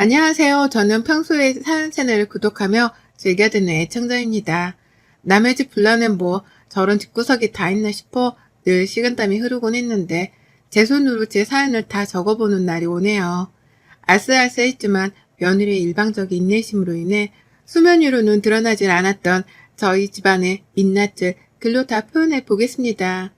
안녕하세요. 저는 평소에 사연 채널을 구독하며 즐겨 듣는 애청자입니다. 남의 집 불나는 뭐 저런 집구석이 다 있나 싶어 늘 식은땀이 흐르곤 했는데 제 손으로 제 사연을 다 적어보는 날이 오네요. 아슬아슬했지만 며느리의 일방적인 인내심으로 인해 수면 위로는 드러나질 않았던 저희 집안의 민낯을 글로 다 표현해 보겠습니다.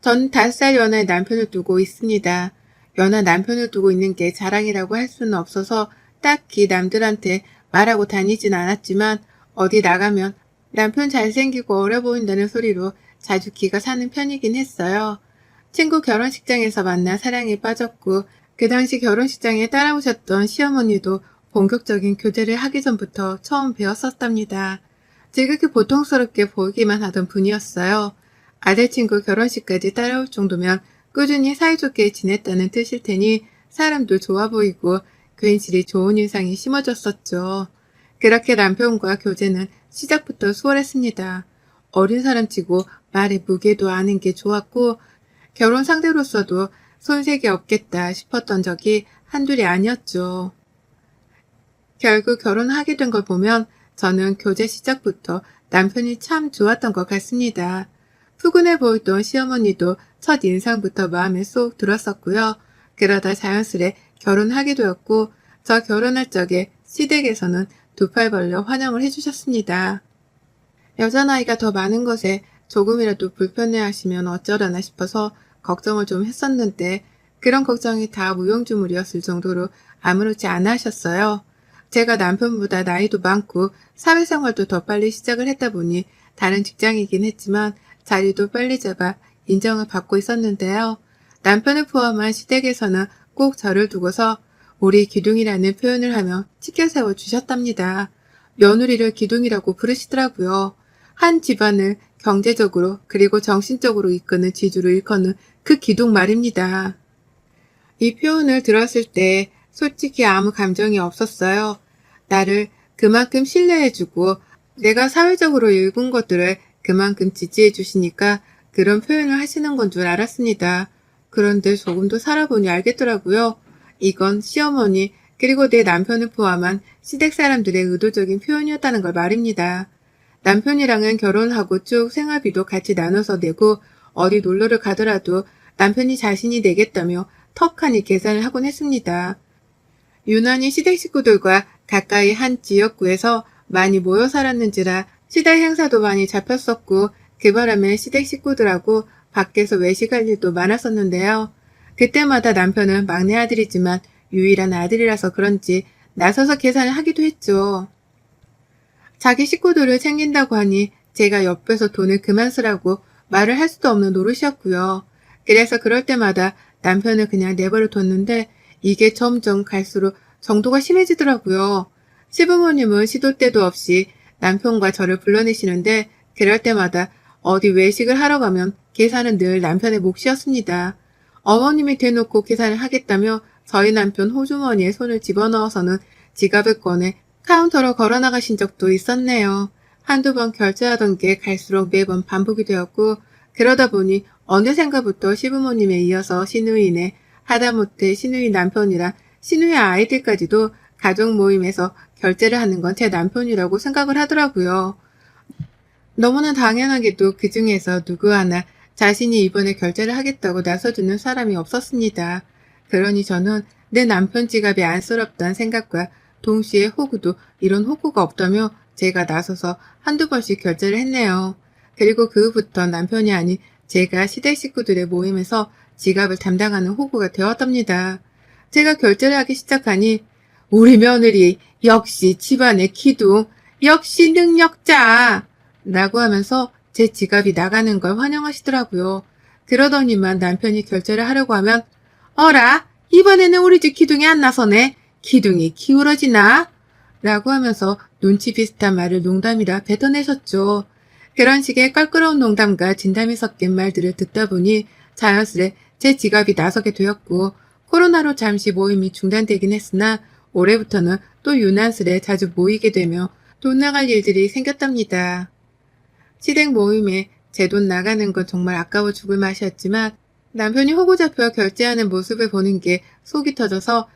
전 다섯 살 연하의 남편을 두고 있습니다. 연하 남편을 두고 있는 게 자랑이라고 할 수는 없어서 딱히 남들한테 말하고 다니진 않았지만 어디 나가면 남편 잘생기고 어려 보인다는 소리로 자주 기가 사는 편이긴 했어요. 친구 결혼식장에서 만나 사랑에 빠졌고 그 당시 결혼식장에 따라오셨던 시어머니도 본격적인 교제를 하기 전부터 처음 배웠었답니다. 지극히 보통스럽게 보이기만 하던 분이었어요. 아들 친구 결혼식까지 따라올 정도면 꾸준히 사이좋게 지냈다는 뜻일 테니 사람도 좋아 보이고 괜시리 좋은 인상이 심어졌었죠. 그렇게 남편과 교제는 시작부터 수월했습니다. 어린 사람치고 말에 무게도 아는 게 좋았고 결혼 상대로서도 손색이 없겠다 싶었던 적이 한둘이 아니었죠. 결국 결혼하게 된 걸 보면 저는 교제 시작부터 남편이 참 좋았던 것 같습니다. 푸근해 보이던 시어머니도 첫 인상부터 마음에 쏙 들었었고요. 그러다 자연스레 결혼하게 되었고 저 결혼할 적에 시댁에서는 두 팔 벌려 환영을 해주셨습니다. 여자 나이가 더 많은 것에 조금이라도 불편해하시면 어쩌려나 싶어서 걱정을 좀 했었는데 그런 걱정이 다 무용주물이었을 정도로 아무렇지 않아 하셨어요. 제가 남편보다 나이도 많고 사회생활도 더 빨리 시작을 했다 보니 다른 직장이긴 했지만 자리도 빨리 잡아 인정을 받고 있었는데요. 남편을 포함한 시댁에서는 꼭 저를 두고서 우리 기둥이라는 표현을 하며 치켜 세워 주셨답니다. 며느리를 기둥이라고 부르시더라고요. 한 집안을 경제적으로 그리고 정신적으로 이끄는 지주로 일컫는 그 기둥 말입니다. 이 표현을 들었을 때 솔직히 아무 감정이 없었어요. 나를 그만큼 신뢰해주고 내가 사회적으로 읽은 것들을 그만큼 지지해 주시니까 그런 표현을 하시는 건 줄 알았습니다. 그런데 조금 더 살아보니 알겠더라고요. 이건 시어머니 그리고 내 남편을 포함한 시댁 사람들의 의도적인 표현이었다는 걸 말입니다. 남편이랑은 결혼하고 쭉 생활비도 같이 나눠서 내고 어디 놀러를 가더라도 남편이 자신이 내겠다며 턱하니 계산을 하곤 했습니다. 유난히 시댁 식구들과 가까이 한 지역구에서 많이 모여 살았는지라 시댁 행사도 많이 잡혔었고 그 바람에 시댁 식구들하고 밖에서 외식할 일도 많았었는데요. 그때마다 남편은 막내 아들이지만 유일한 아들이라서 그런지 나서서 계산을 하기도 했죠. 자기 식구들을 챙긴다고 하니 제가 옆에서 돈을 그만 쓰라고 말을 할 수도 없는 노릇이었고요. 그래서 그럴 때마다 남편을 그냥 내버려 뒀는데 이게 점점 갈수록 정도가 심해지더라고요. 시부모님은 시도 때도 없이 남편과 저를 불러내시는데 그럴 때마다 어디 외식을 하러 가면 계산은 늘 남편의 몫이었습니다. 어머님이 대놓고 계산을 하겠다며 저희 남편 호주머니에 손을 집어넣어서는 지갑을 꺼내 카운터로 걸어 나가신 적도 있었네요. 한두 번 결제하던 게 갈수록 매번 반복이 되었고 그러다 보니 어느샌가부터 시부모님에 이어서 시누이네 하다못해 시누이 남편이랑 시누이 아이들까지도 가족 모임에서 결제를 하는 건 제 남편이라고 생각을 하더라고요. 너무나 당연하게도 그 중에서 누구 하나 자신이 이번에 결제를 하겠다고 나서주는 사람이 없었습니다. 그러니 저는 내 남편 지갑이 안쓰럽다는 생각과 동시에 호구도 이런 호구가 없다며 제가 나서서 한두 번씩 결제를 했네요. 그리고 그 후부터 남편이 아닌 제가 시댁 식구들의 모임에서 지갑을 담당하는 호구가 되었답니다. 제가 결제를 하기 시작하니 우리 며느리 역시 집안의 기둥 역시 능력자 라고 하면서 제 지갑이 나가는 걸 환영하시더라고요. 그러더니만 남편이 결제를 하려고 하면 어라 이번에는 우리 집 기둥이 안 나서네 기둥이 기울어지나 라고 하면서 눈치 비슷한 말을 농담이라 뱉어내셨죠. 그런 식의 껄끄러운 농담과 진담이 섞인 말들을 듣다 보니 자연스레 제 지갑이 나서게 되었고 코로나로 잠시 모임이 중단되긴 했으나 올해부터는 또 유난스레 자주 모이게 되며 돈 나갈 일들이 생겼답니다. 시댁 모임에 제 돈 나가는 건 정말 아까워 죽을 맛이었지만 남편이 호구 잡혀 결제하는 모습을 보는 게 속이 터져서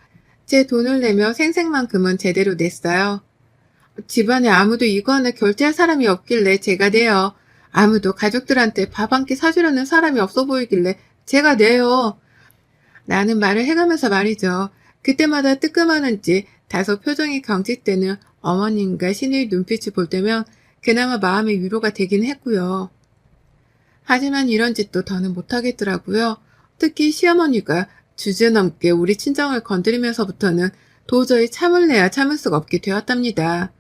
제 돈을 내며 생색만큼은 제대로 냈어요. 집안에 아무도 이거 하나 결제할 사람이 없길래 제가 내요. 아무도 가족들한테 밥 한 끼 사주려는 사람이 없어 보이길래 제가 내요. 나는 말을 해가면서 말이죠. 그때마다 뜨끔하는지 다소 표정이 경직되는 어머님과 신의 눈빛을 볼 때면 그나마 마음의 위로가 되긴 했고요. 하지만 이런 짓도 더는 못하겠더라고요. 특히 시어머니가 주제넘게 우리 친정을 건드리면서부터는 도저히 참을 내야 참을 수가 없게 되었답니다.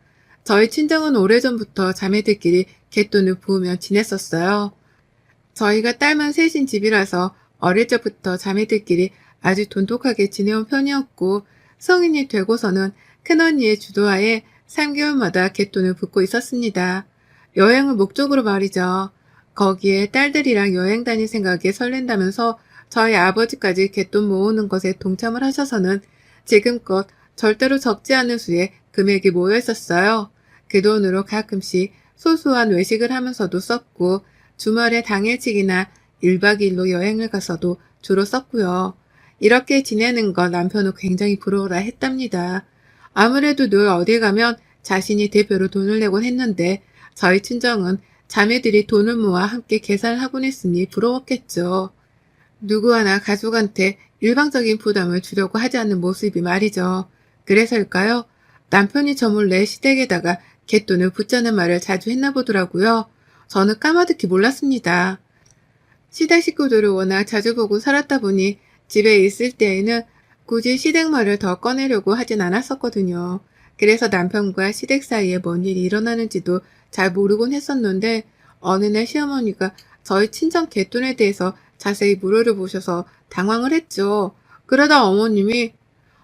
저희 친정은 오래전부터 자매들끼리 갯돈을 부으며 지냈었어요. 저희가 딸만 셋인 집이라서 어릴 적부터 자매들끼리 아주 돈독하게 지내온 편이었고 성인이 되고서는 큰언니의 주도하에 3개월마다 갯돈을 붓고 있었습니다. 여행을 목적으로 말이죠. 거기에 딸들이랑 여행 다닐 생각에 설렌다면서 저희 아버지까지 갯돈 모으는 것에 동참을 하셔서는 지금껏 절대로 적지 않은 수의 금액이 모여 있었어요. 그 돈으로 가끔씩 소소한 외식을 하면서도 썼고 주말에 당일치기나 1박 2일로 여행을 가서도 주로 썼고요. 이렇게 지내는 거 남편은 굉장히 부러워라 했답니다. 아무래도 늘 어디 가면 자신이 대표로 돈을 내곤 했는데 저희 친정은 자매들이 돈을 모아 함께 계산을 하곤 했으니 부러웠겠죠. 누구 하나 가족한테 일방적인 부담을 주려고 하지 않는 모습이 말이죠. 그래서일까요? 남편이 저 몰래 시댁에다가 갯돈을 붓자는 말을 자주 했나 보더라고요. 저는 까마득히 몰랐습니다. 시댁 식구들을 워낙 자주 보고 살았다 보니 집에 있을 때에는 굳이 시댁 말을 더 꺼내려고 하진 않았었거든요. 그래서 남편과 시댁 사이에 뭔 일이 일어나는지도 잘 모르곤 했었는데 어느 날 시어머니가 저희 친정 갯돈에 대해서 자세히 물어보셔서 당황을 했죠. 그러다 어머님이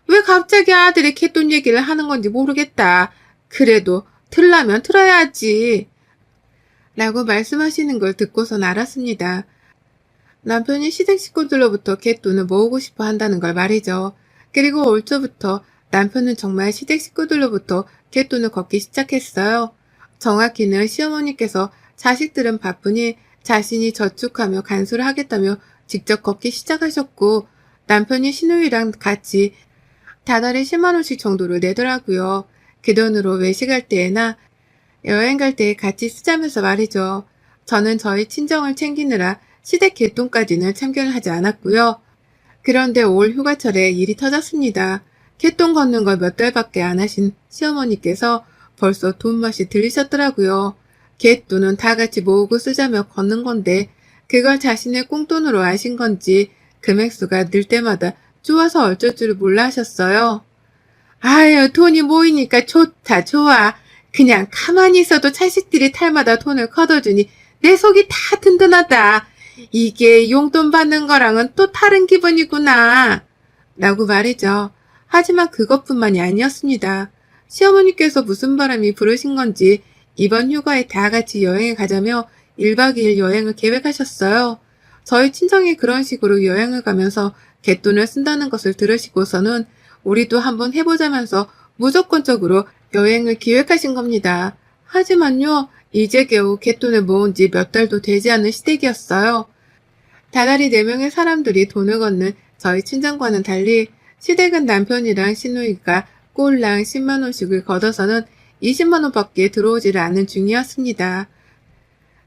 왜 갑자기 아들이 갯돈 얘기를 하는 건지 모르겠다. 그래도 틀라면 틀어야지. 라고 말씀하시는 걸 듣고선 알았습니다. 남편이 시댁 식구들로부터 갯돈을 모으고 싶어 한다는 걸 말이죠. 그리고 올 초부터 남편은 정말 시댁 식구들로부터 갯돈을 걷기 시작했어요. 정확히는 시어머니께서 자식들은 바쁘니 자신이 저축하며 간수를 하겠다며 직접 걷기 시작하셨고 남편이 신우이랑 같이 다달에 10만원씩 정도를 내더라고요. 그 돈으로 외식할 때에나 여행 갈 때 같이 쓰자면서 말이죠. 저는 저희 친정을 챙기느라 시댁 개돈까지는 참견을 하지 않았고요. 그런데 올 휴가철에 일이 터졌습니다. 개돈 걷는 걸 몇 달밖에 안 하신 시어머니께서 벌써 돈맛이 들리셨더라고요. 개돈은 다 같이 모으고 쓰자며 걷는 건데 그걸 자신의 꽁돈으로 아신 건지 금액수가 늘 때마다 좋아서 어쩔 줄을 몰라 하셨어요. 아유, 돈이 모이니까 좋다, 좋아. 그냥 가만히 있어도 자식들이 탈마다 돈을 걷어주니 내 속이 다 든든하다. 이게 용돈 받는 거랑은 또 다른 기분이구나. 라고 말이죠. 하지만 그것뿐만이 아니었습니다. 시어머니께서 무슨 바람이 부르신 건지 이번 휴가에 다 같이 여행에 가자며 1박 2일 여행을 계획하셨어요. 저희 친정이 그런 식으로 여행을 가면서 갯돈을 쓴다는 것을 들으시고서는 우리도 한번 해보자면서 무조건적으로 여행을 기획하신 겁니다. 하지만요, 이제 겨우 갯돈을 모은 지 몇 달도 되지 않은 시댁이었어요. 다달이 4명의 사람들이 돈을 걷는 저희 친정과는 달리 시댁은 남편이랑 시누이가 꼴랑 10만원씩을 걷어서는 20만원밖에 들어오지를 않는 중이었습니다.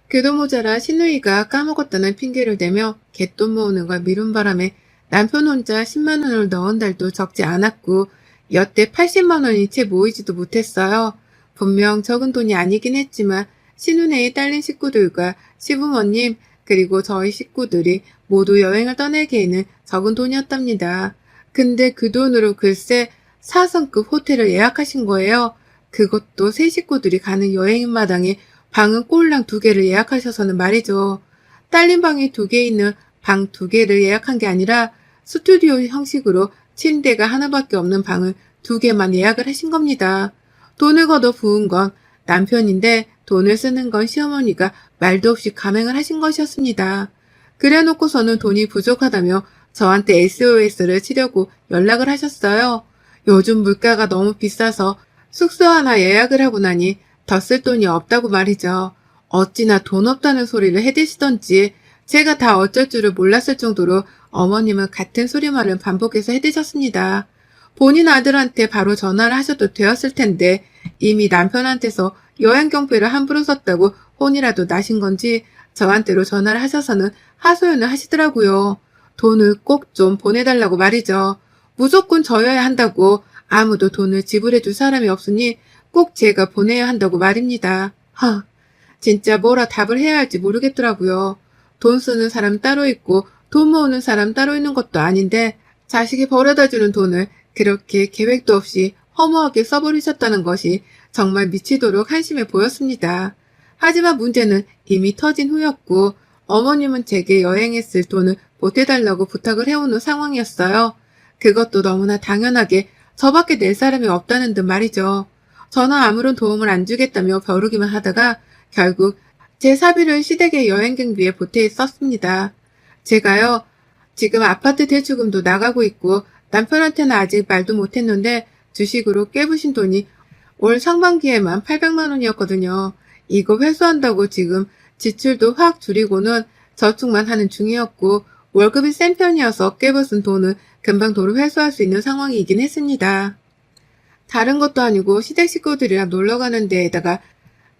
그도 모자라 시누이가 까먹었다는 핑계를 대며 갯돈 모으는 걸 미룬 바람에 남편 혼자 10만원을 넣은 달도 적지 않았고 여태 80만원이 채 모이지도 못했어요. 분명 적은 돈이 아니긴 했지만 신우네의 딸린 식구들과 시부모님 그리고 저희 식구들이 모두 여행을 떠나기에는 적은 돈이었답니다. 근데 그 돈으로 글쎄 4성급 호텔을 예약하신 거예요. 그것도 세 식구들이 가는 여행 마당에 방은 꼴랑 두 개를 예약하셔서는 말이죠. 딸린 방이 두 개 있는 방 두 개를 예약한 게 아니라 스튜디오 형식으로 침대가 하나밖에 없는 방을 두 개만 예약을 하신 겁니다. 돈을 걷어 부은 건 남편인데 돈을 쓰는 건 시어머니가 말도 없이 감행을 하신 것이었습니다. 그래 놓고서는 돈이 부족하다며 저한테 SOS를 치려고 연락을 하셨어요. 요즘 물가가 너무 비싸서 숙소 하나 예약을 하고 나니 더 쓸 돈이 없다고 말이죠. 어찌나 돈 없다는 소리를 해대시던지 제가 다 어쩔 줄을 몰랐을 정도로 어머님은 같은 소리말을 반복해서 해대셨습니다. 본인 아들한테 바로 전화를 하셔도 되었을 텐데 이미 남편한테서 여행 경비를 함부로 썼다고 혼이라도 나신 건지 저한테로 전화를 하셔서는 하소연을 하시더라고요. 돈을 꼭 좀 보내달라고 말이죠. 무조건 져야 한다고 아무도 돈을 지불해 줄 사람이 없으니 꼭 제가 보내야 한다고 말입니다. 하, 진짜 뭐라 답을 해야 할지 모르겠더라고요. 돈 쓰는 사람 따로 있고 돈 모으는 사람 따로 있는 것도 아닌데 자식이 벌어다 주는 돈을 그렇게 계획도 없이 허무하게 써버리셨다는 것이 정말 미치도록 한심해 보였습니다. 하지만 문제는 이미 터진 후였고 어머님은 제게 여행했을 돈을 보태달라고 부탁을 해오는 상황이었어요. 그것도 너무나 당연하게 저밖에 낼 사람이 없다는 듯 말이죠. 저는 아무런 도움을 안 주겠다며 벼르기만 하다가 결국 제 사비를 시댁의 여행 경비에 보태 썼습니다. 제가요, 지금 아파트 대출금도 나가고 있고 남편한테는 아직 말도 못했는데 주식으로 깨부신 돈이 올 상반기에만 800만 원이었거든요. 이거 회수한다고 지금 지출도 확 줄이고는 저축만 하는 중이었고 월급이 센 편이어서 깨부순 돈은 금방 도로 회수할 수 있는 상황이긴 했습니다. 다른 것도 아니고 시댁 식구들이랑 놀러 가는 데에다가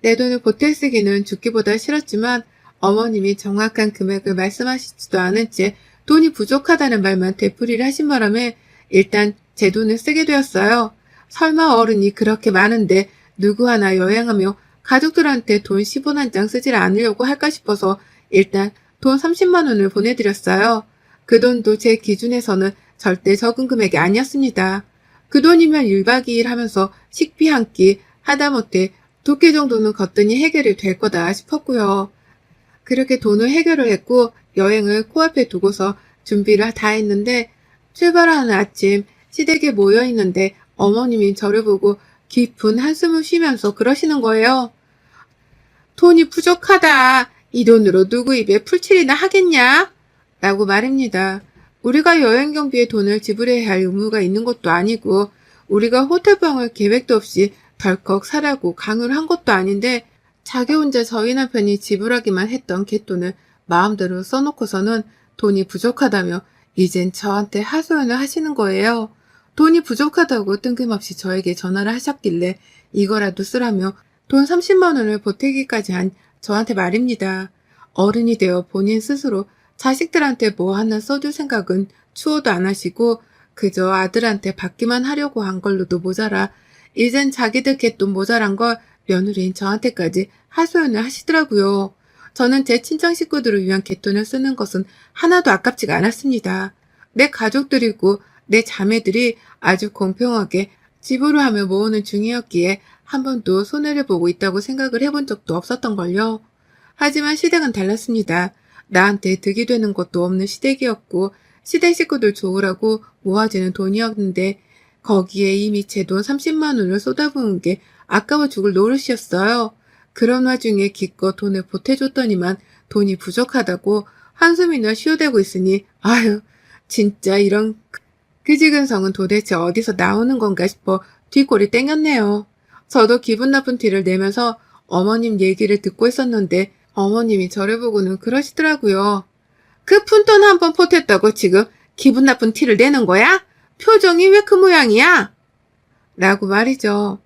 내 돈을 보태 쓰기는 죽기보다 싫었지만 어머님이 정확한 금액을 말씀하시지도 않은 채 돈이 부족하다는 말만 되풀이를 하신 바람에 일단 제 돈을 쓰게 되었어요. 설마 어른이 그렇게 많은데 누구 하나 여행하며 가족들한테 돈 10원 한 장 쓰질 않으려고 할까 싶어서 일단 돈 30만 원을 보내드렸어요. 그 돈도 제 기준에서는 절대 적은 금액이 아니었습니다. 그 돈이면 1박 2일 하면서 식비 한 끼 하다못해 두 끼 정도는 거뜬히 해결이 될 거다 싶었고요. 그렇게 돈을 해결을 했고 여행을 코앞에 두고서 준비를 다 했는데 출발하는 아침 시댁에 모여 있는데 어머님이 저를 보고 깊은 한숨을 쉬면서 그러시는 거예요. 돈이 부족하다. 이 돈으로 누구 입에 풀칠이나 하겠냐? 라고 말입니다. 우리가 여행 경비에 돈을 지불해야 할 의무가 있는 것도 아니고 우리가 호텔방을 계획도 없이 덜컥 사라고 강요를 한 것도 아닌데 자기 혼자 저희 남편이 지불하기만 했던 갯돈을 마음대로 써놓고서는 돈이 부족하다며 이젠 저한테 하소연을 하시는 거예요. 돈이 부족하다고 뜬금없이 저에게 전화를 하셨길래 이거라도 쓰라며 돈 30만 원을 보태기까지 한 저한테 말입니다. 어른이 되어 본인 스스로 자식들한테 뭐 하나 써줄 생각은 추호도 안 하시고 그저 아들한테 받기만 하려고 한 걸로도 모자라 이젠 자기들 갯돈 모자란 걸 며느리인 저한테까지 하소연을 하시더라고요. 저는 제 친정 식구들을 위한 갯돈을 쓰는 것은 하나도 아깝지가 않았습니다. 내 가족들이고 내 자매들이 아주 공평하게 지불을 하며 모으는 중이었기에 한 번도 손해를 보고 있다고 생각을 해본 적도 없었던 걸요. 하지만 시댁은 달랐습니다. 나한테 득이 되는 것도 없는 시댁이었고 시댁 식구들 좋으라고 모아지는 돈이었는데 거기에 이미 제 돈 30만 원을 쏟아부은 게 아까워 죽을 노릇이었어요. 그런 와중에 기껏 돈을 보태줬더니만 돈이 부족하다고 한숨이나 쉬어대고 있으니 아유 진짜 이런 그지근성은 도대체 어디서 나오는 건가 싶어 뒷골이 땡겼네요. 저도 기분 나쁜 티를 내면서 어머님 얘기를 듣고 있었는데 어머님이 저를 보고는 그러시더라고요. 그 푼돈 한 번 포했다고 지금 기분 나쁜 티를 내는 거야? 표정이 왜 그 모양이야? 라고 말이죠.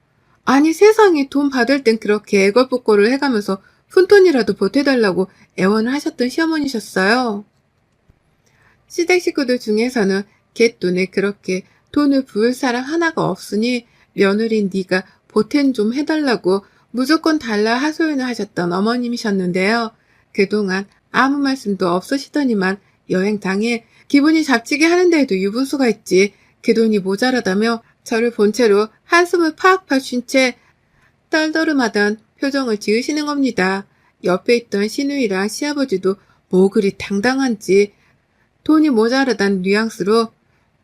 아니 세상에 돈 받을 땐 그렇게 애걸복걸을 해가면서 푼돈이라도 보태달라고 애원을 하셨던 시어머니셨어요. 시댁 식구들 중에서는 갯돈에 그렇게 돈을 부을 사람 하나가 없으니 며느린 네가 보탬 좀 해달라고 무조건 달라 하소연을 하셨던 어머님이셨는데요. 그동안 아무 말씀도 없으시더니만 여행 당일 기분이 잡치게 하는데에도 유분수가 있지 그 돈이 모자라다며 저를 본 채로 한숨을 팍팍 쉰채 떨떠름하던 표정을 지으시는 겁니다. 옆에 있던 시누이랑 시아버지도 뭐 그리 당당한지 돈이 모자라단 뉘앙스로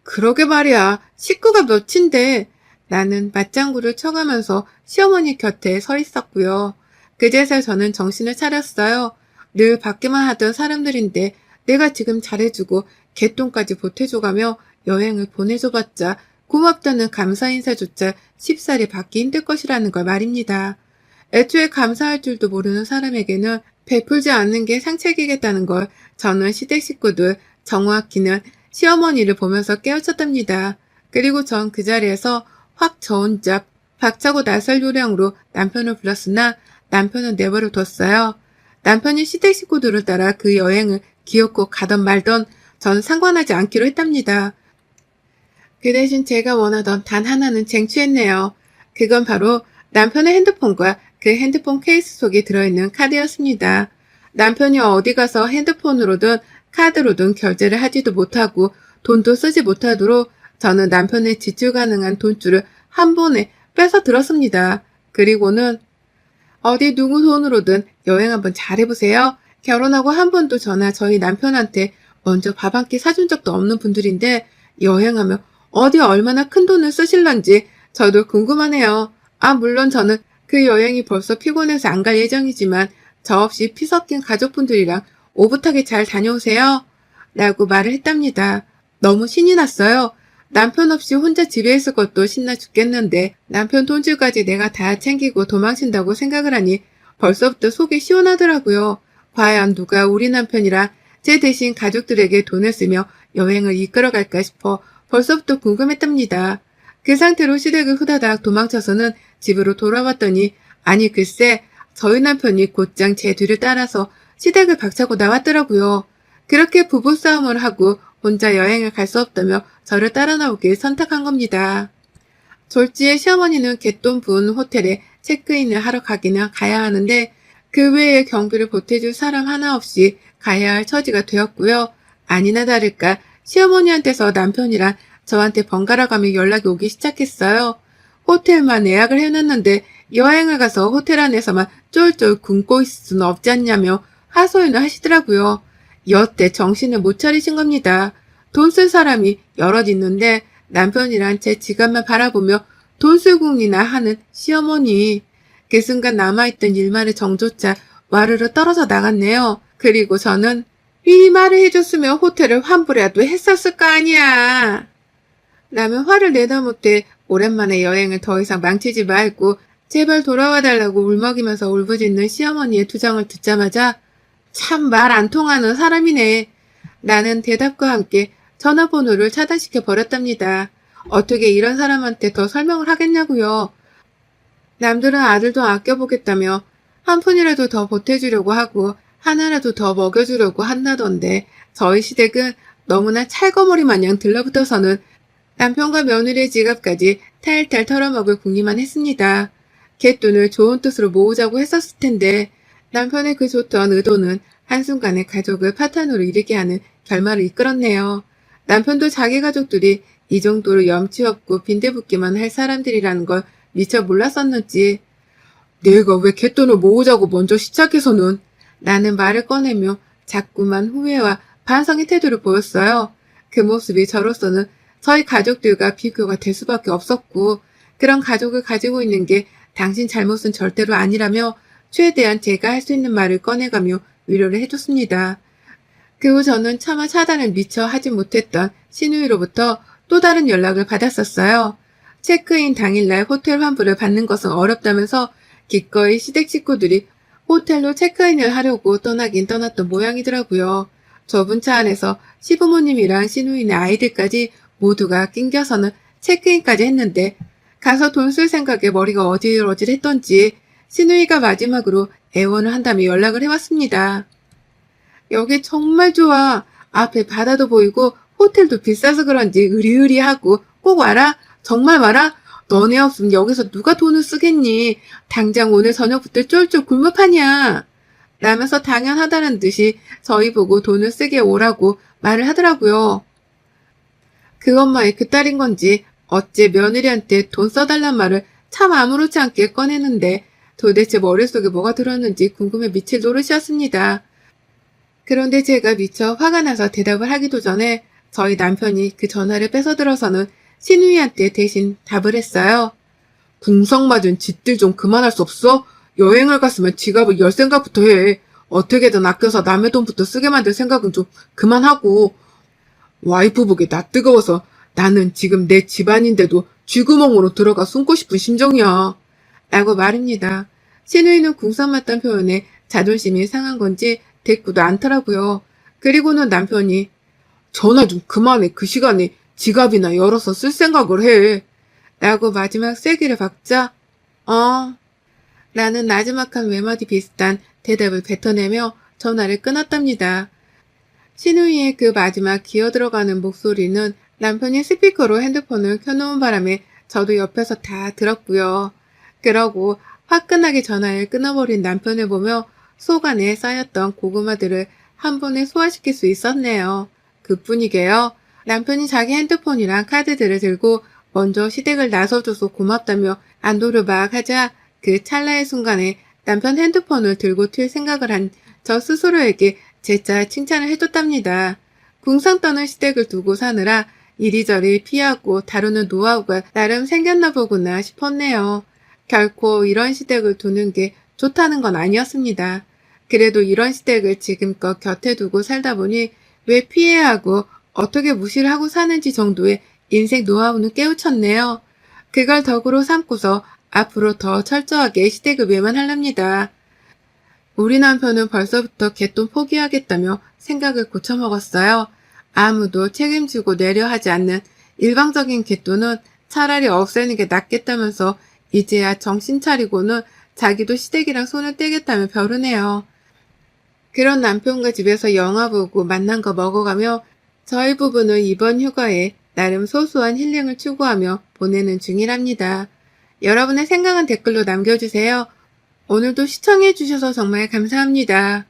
그러게 말이야 식구가 몇인데 나는 맞장구를 쳐가면서 시어머니 곁에 서 있었고요. 그제서 저는 정신을 차렸어요. 늘 받기만 하던 사람들인데 내가 지금 잘해주고 개똥까지 보태줘가며 여행을 보내줘봤자 고맙다는 감사 인사조차 쉽사리 받기 힘들 것이라는 걸 말입니다. 애초에 감사할 줄도 모르는 사람에게는 베풀지 않는 게 상책이겠다는 걸 저는 시댁 식구들 정확히는 시어머니를 보면서 깨우쳤답니다. 그리고 전 그 자리에서 확 저 혼자 박차고 나설 요량으로 남편을 불렀으나 남편은 내버려 뒀어요. 남편이 시댁 식구들을 따라 그 여행을 기어코 가던 말던 전 상관하지 않기로 했답니다. 그 대신 제가 원하던 단 하나는 쟁취했네요. 그건 바로 남편의 핸드폰과 그 핸드폰 케이스 속에 들어있는 카드였습니다. 남편이 어디 가서 핸드폰으로든 카드로든 결제를 하지도 못하고 돈도 쓰지 못하도록 저는 남편의 지출 가능한 돈줄을 한 번에 빼서 들었습니다. 그리고는 어디 누구 돈으로든 여행 한번 잘해보세요. 결혼하고 한 번도 저나 저희 남편한테 먼저 밥 한 끼 사준 적도 없는 분들인데 여행하면 어디 얼마나 큰 돈을 쓰실런지 저도 궁금하네요. 아, 물론 저는 그 여행이 벌써 피곤해서 안 갈 예정이지만 저 없이 피 섞인 가족분들이랑 오붓하게 잘 다녀오세요. 라고 말을 했답니다. 너무 신이 났어요. 남편 없이 혼자 집에 있을 것도 신나 죽겠는데 남편 돈줄까지 내가 다 챙기고 도망친다고 생각을 하니 벌써부터 속이 시원하더라고요. 과연 누가 우리 남편이랑 제 대신 가족들에게 돈을 쓰며 여행을 이끌어갈까 싶어 벌써부터 궁금했답니다. 그 상태로 시댁을 후다닥 도망쳐서는 집으로 돌아왔더니 아니 글쎄 저희 남편이 곧장 제 뒤를 따라서 시댁을 박차고 나왔더라고요. 그렇게 부부싸움을 하고 혼자 여행을 갈 수 없다며 저를 따라 나오길 선택한 겁니다. 졸지에 시어머니는 개돈 부은 호텔에 체크인을 하러 가기는 가야 하는데 그 외에 경비를 보태줄 사람 하나 없이 가야 할 처지가 되었고요. 아니나 다를까 시어머니한테서 남편이랑 저한테 번갈아 가며 연락이 오기 시작했어요. 호텔만 예약을 해놨는데 여행을 가서 호텔 안에서만 쫄쫄 굶고 있을 수는 없지 않냐며 하소연을 하시더라고요. 여태 정신을 못 차리신 겁니다. 돈 쓸 사람이 여럿 있는데 남편이랑 제 지갑만 바라보며 돈술궁리나 하는 시어머니. 그 순간 남아있던 일말의 정조차 와르르 떨어져 나갔네요. 그리고 저는 이 말을 해줬으면 호텔을 환불이라도 했었을 거 아니야. 라면 화를 내다 못해 오랜만에 여행을 더 이상 망치지 말고 제발 돌아와 달라고 울먹이면서 울부짖는 시어머니의 투정을 듣자마자 참 말 안 통하는 사람이네. 나는 대답과 함께 전화번호를 차단시켜 버렸답니다. 어떻게 이런 사람한테 더 설명을 하겠냐고요. 남들은 아들도 아껴보겠다며 한 푼이라도 더 보태주려고 하고 하나라도 더 먹여주려고 한다던데 저희 시댁은 너무나 찰거머리 마냥 들러붙어서는 남편과 며느리의 지갑까지 탈탈 털어먹을 궁리만 했습니다. 갯돈을 좋은 뜻으로 모으자고 했었을 텐데 남편의 그 좋던 의도는 한순간에 가족을 파탄으로 일으게 하는 결말을 이끌었네요. 남편도 자기 가족들이 이 정도로 염치 없고 빈대붙기만 할 사람들이라는 걸 미처 몰랐었는지 내가 왜 갯돈을 모으자고 먼저 시작해서는 나는 말을 꺼내며 자꾸만 후회와 반성의 태도를 보였어요. 그 모습이 저로서는 저희 가족들과 비교가 될 수밖에 없었고 그런 가족을 가지고 있는 게 당신 잘못은 절대로 아니라며 최대한 제가 할 수 있는 말을 꺼내가며 위로를 해줬습니다. 그 후 저는 차마 차단을 미처 하지 못했던 신우이로부터 또 다른 연락을 받았었어요. 체크인 당일날 호텔 환불을 받는 것은 어렵다면서 기꺼이 시댁 식구들이 호텔로 체크인을 하려고 떠나긴 떠났던 모양이더라고요. 좁은 차 안에서 시부모님이랑 신우이네 아이들까지 모두가 낑겨서는 체크인까지 했는데 가서 돈 쓸 생각에 머리가 어질어질했던지 신우이가 마지막으로 애원을 한다며 연락을 해왔습니다. 여기 정말 좋아. 앞에 바다도 보이고 호텔도 비싸서 그런지 의리의리하고 꼭 와라. 정말 와라. 너네 없으면 여기서 누가 돈을 쓰겠니? 당장 오늘 저녁부터 쫄쫄 굶을 판이야. 라면서 당연하다는 듯이 저희 보고 돈을 쓰게 오라고 말을 하더라고요. 그 엄마의 그 딸인 건지 어째 며느리한테 돈 써달란 말을 참 아무렇지 않게 꺼내는데 도대체 머릿속에 뭐가 들었는지 궁금해 미칠 노릇이었습니다. 그런데 제가 미처 화가 나서 대답을 하기도 전에 저희 남편이 그 전화를 뺏어들어서는 신우이한테 대신 답을 했어요. 궁성 맞은 짓들 좀 그만할 수 없어? 여행을 갔으면 지갑을 열 생각부터 해. 어떻게든 아껴서 남의 돈부터 쓰게 만들 생각은 좀 그만하고. 와이프 보기 나 뜨거워서 나는 지금 내 집안인데도 쥐구멍으로 들어가 숨고 싶은 심정이야. 라고 말입니다. 신우이는 궁상맞단 표현에 자존심이 상한 건지 대꾸도 않더라고요. 그리고는 남편이 전화 좀 그만해. 그 시간에 지갑이나 열어서 쓸 생각을 해. 라고 마지막 쐐기를 박자, 어. 라는 나지막한 외마디 비슷한 대답을 뱉어내며 전화를 끊었답니다. 신우이의 그 마지막 기어 들어가는 목소리는 남편이 스피커로 핸드폰을 켜놓은 바람에 저도 옆에서 다 들었고요. 그러고 화끈하게 전화를 끊어버린 남편을 보며 속 안에 쌓였던 고구마들을 한 번에 소화시킬 수 있었네요. 그뿐이게요. 남편이 자기 핸드폰이랑 카드들을 들고 먼저 시댁을 나서줘서 고맙다며 안도를 막 하자 그 찰나의 순간에 남편 핸드폰을 들고 튈 생각을 한 저 스스로에게 재차 칭찬을 해줬답니다. 궁상 떠는 시댁을 두고 사느라 이리저리 피하고 다루는 노하우가 나름 생겼나 보구나 싶었네요. 결코 이런 시댁을 두는 게 좋다는 건 아니었습니다. 그래도 이런 시댁을 지금껏 곁에 두고 살다 보니 왜 피해야 하고 어떻게 무시를 하고 사는지 정도의 인생 노하우는 깨우쳤네요. 그걸 덕으로 삼고서 앞으로 더 철저하게 시댁을 외면하랍니다. 우리 남편은 벌써부터 개돈 포기하겠다며 생각을 고쳐먹었어요. 아무도 책임지고 내려 하지 않는 일방적인 개돈은 차라리 없애는 게 낫겠다면서 이제야 정신 차리고는 자기도 시댁이랑 손을 떼겠다며 벼르네요. 그런 남편과 집에서 영화 보고 만난 거 먹어가며 저희 부부는 이번 휴가에 나름 소소한 힐링을 추구하며 보내는 중이랍니다. 여러분의 생각은 댓글로 남겨주세요. 오늘도 시청해주셔서 정말 감사합니다.